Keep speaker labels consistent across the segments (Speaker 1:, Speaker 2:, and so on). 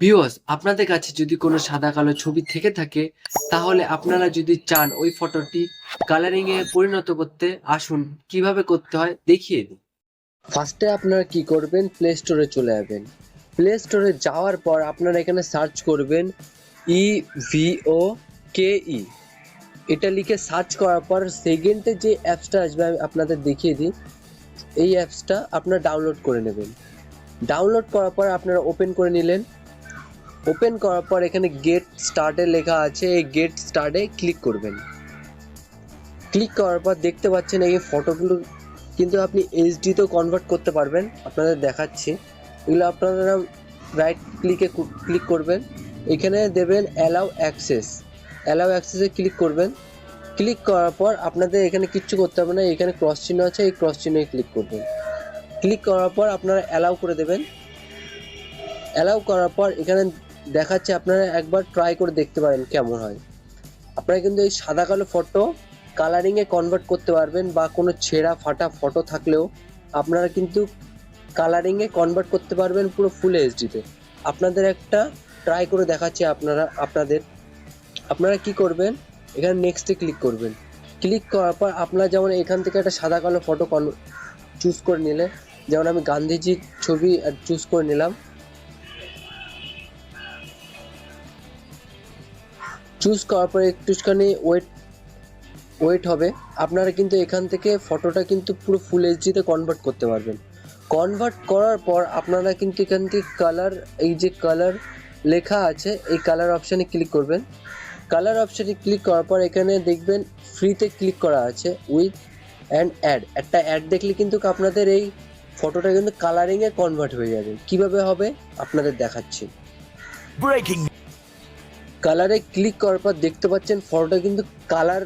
Speaker 1: Viewers আপনাদের কাছে যদি কোনো সাদা কালো ছবি থেকে থাকে, তাহলে আপনারা যদি চান ওই ফটোটি কালারিং এ পরিণত করতে, আসুন, কীভাবে করতে হয় দেখিয়ে দিই। ফার্স্টে আপনারা কি করবেন? প্লে স্টোরে চলে যাবেন প্লে স্টোরে যাওয়ার পর আপনারা এখানে সার্চ করবেন ই ভিও কে ই এটা লিখে সার্চ করার পর সেকেন্ডে যে অ্যাপসটা আসবে, আমি আপনাদের দেখিয়ে দিই। এই অ্যাপসটা আপনারা ডাউনলোড করে নেবেন। ডাউনলোড করার পর আপনারা ওপেন করে নিলেন। ওপেন করার পর এখানে গেট স্টার্টে লেখা আছে, এই গেট স্টার্টে ক্লিক করবেন। ক্লিক করার পর দেখতে পাচ্ছেন এই ফটোগুলো কিন্তু আপনি এইচডিতেও কনভার্ট করতে পারবেন, আপনাদের দেখাচ্ছি। এগুলো আপনারা রাইট ক্লিকে ক্লিক করবেন। এখানে দেবেন অ্যালাউ অ্যাক্সেস অ্যালাউ অ্যাক্সেসে ক্লিক করবেন। ক্লিক করার পর আপনাদের এখানে কিচ্ছু করতে হবে না, এখানে ক্রস চিহ্ন আছে, এই ক্রস চিহ্নে ক্লিক করবেন। ক্লিক করার পর আপনারা অ্যালাউ করে দেবেন। অ্যালাউ করার পর এখানে দেখাচ্ছে, আপনারা একবার ট্রাই করে দেখতে পারেন কেমন হয়। আপনারা কিন্তু এই সাদা কালো ফটো কালারিংয়ে কনভার্ট করতে পারবেন বা কোনো ছেঁড়া ফাটা ফটো থাকলেও আপনারা কিন্তু কালারিংয়ে কনভার্ট করতে পারবেন পুরো ফুল এইচডিতে আপনাদের একটা ট্রাই করে দেখাচ্ছি আপনারা, আপনাদের। আপনারা কি করবেন? এখানে নেক্সটে ক্লিক করবেন। ক্লিক করার পর আপনারা যেমন এখান থেকে একটা সাদা কালো ফটো চুজ করে নিলে যেমন আমি গান্ধীজির ছবি চুজ করে নিলাম। চুজ করার পরে একটুখানি ওয়েট ওয়েট হবে। আপনারা কিন্তু এখান থেকে ফটোটা কিন্তু পুরো ফুল এইচডিতে কনভার্ট করতে পারবেন। কনভার্ট করার পর আপনারা কিন্তু এখান থেকে কালার এই যে কালার লেখা আছে, এই কালার অপশানে ক্লিক করবেন। কালার অপশানে ক্লিক করার পর এখানে দেখবেন ফ্রিতে ক্লিক করা আছে উইথ অ্যান্ড অ্যাড একটা অ্যাড দেখলে কিন্তু আপনাদের এই ফটোটা কিন্তু কালারিংয়ে কনভার্ট হয়ে যাবে। কীভাবে হবে? আপনাদের দেখাচ্ছি।
Speaker 2: Breaking
Speaker 1: কালারে ক্লিক করার পর দেখতে পাচ্ছেন ফটোটা কিন্তু কালার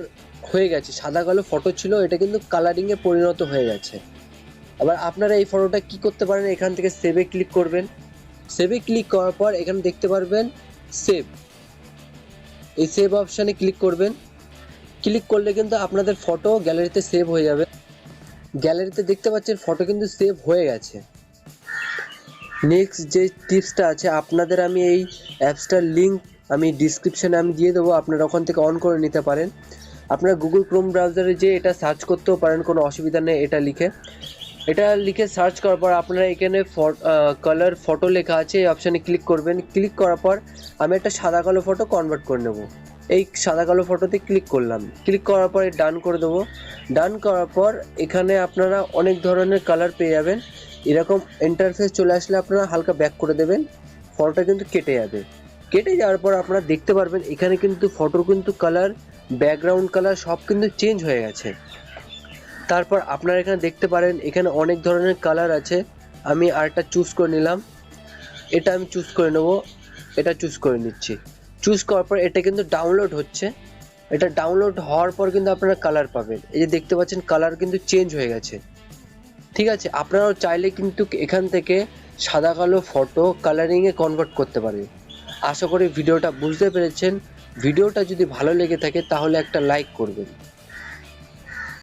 Speaker 1: হয়ে গেছে। সাদা কালো ফটো ছিল, এটা কিন্তু কালারিংয়ে পরিণত হয়ে গেছে। আবার আপনারা এই ফটোটা কি করতে পারেন, এখান থেকে সেভে ক্লিক করবেন। সেভে ক্লিক করার পর এখানে দেখতে পারবেন সেভ এই সেভ অপশানে ক্লিক করবেন। ক্লিক করলে কিন্তু আপনাদের ফটো গ্যালারিতে সেভ হয়ে যাবে। গ্যালারিতে দেখতে পাচ্ছেন ফটো কিন্তু সেভ হয়ে গেছে। নেক্সট যে টিপসটা আছে, আপনাদের আমি এই অ্যাপসটার লিঙ্ক আমি ডিসক্রিপশানে আমি দিয়ে দেবো, আপনারা ওখান থেকে অন করে নিতে পারেন। আপনারা গুগল ক্রোম ব্রাউজারে যে এটা সার্চ করতেও পারেন, কোনো অসুবিধা নেই, এটা লিখে। এটা লিখে সার্চ করার পর আপনারা এখানে কালার ফটো লেখা আছে, এই অপশানে ক্লিক করবেন। ক্লিক করার পর আমি একটা সাদা কালো ফটো কনভার্ট করে নেব। এই সাদা কালো ফটোতে ক্লিক করলাম। ক্লিক করার পরে ডান করে দেবো। ডান করার পর এখানে আপনারা অনেক ধরনের কালার পেয়ে যাবেন। এরকম ইন্টারফেস চলে আসলে আপনারা হালকা ব্যাক করে দেবেন। ফটোটা কিন্তু কেটে যাবে। কেটে যাওয়ার পর আপনারা দেখতে পারবেন, এখানে কিন্তু ফটোর কিন্তু কালার ব্যাকগ্রাউন্ড কালার সব কিন্তু চেঞ্জ হয়ে গেছে। তারপর আপনারা এখানে দেখতে পারেন, এখানে অনেক ধরনের কালার আছে। আমি আরেকটা চুজ করে নিলাম। এটা আমি চুজ করে নেব, এটা চুজ করে নিচ্ছি। চুজ করার পর এটা কিন্তু ডাউনলোড হচ্ছে। এটা ডাউনলোড হওয়ার পর কিন্তু আপনারা কালার পাবেন। এই যে দেখতে পাচ্ছেন কালার কিন্তু চেঞ্জ হয়ে গেছে। ঠিক আছে, আপনারাও চাইলে কিন্তু এখান থেকে সাদা কালো ফটো কালারিংয়ে কনভার্ট করতে পারবে আশা করি ভিডিওটা বুঝতে পেরেছেন। ভিডিওটা যদি ভালো লেগে থাকে তাহলে একটা লাইক করবেন।